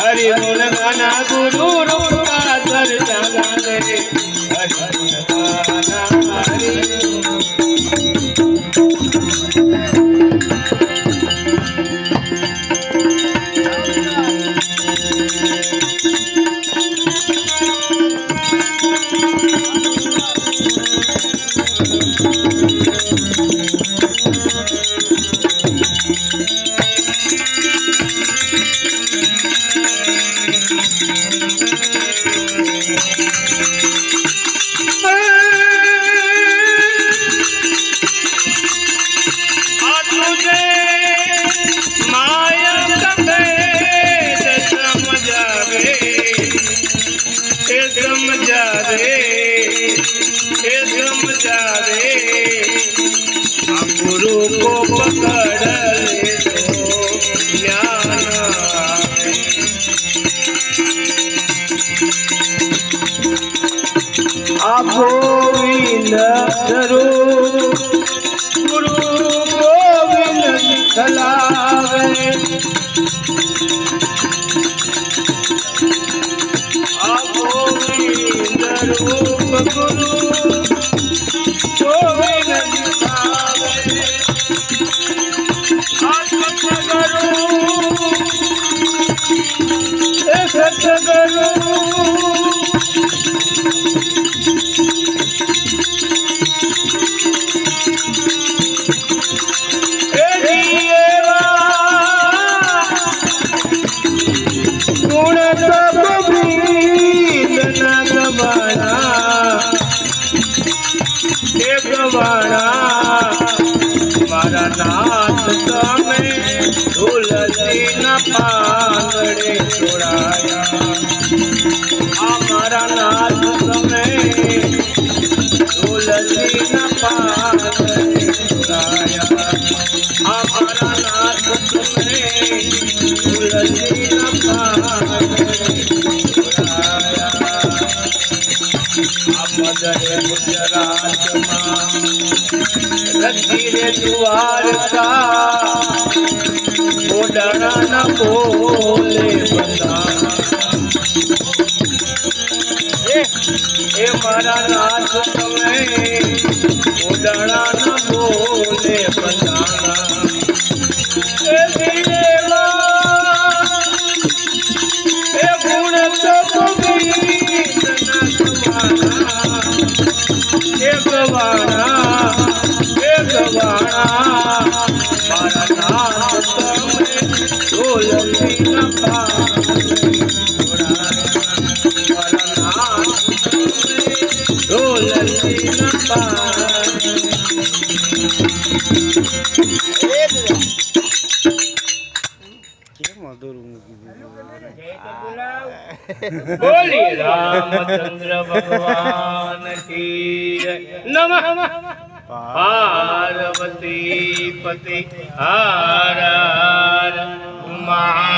હરિ ગુણ ગાના ગુરુ રૂપ ગોવિંદ ધરો ગુરુ ગોવિંદ ખલાવે ગોવિંદ રૂપ ગુરુ ગોવિંદ સતગુરુ સતગુરુ વાળા મારા નાથ તમે તુલસી ના પાંદડે છોડાયા. તમે તુલસી ના લખીરે દ્વારકા ઓડાણા બોલે એ મારા નાથ તમે ઓડાણા બોલે બધા દવાણા હે દવાણા મારા બોલી રામચંદ્ર ભગવાન. નમ પાર્વતી પતિ હાર હાર ઉમા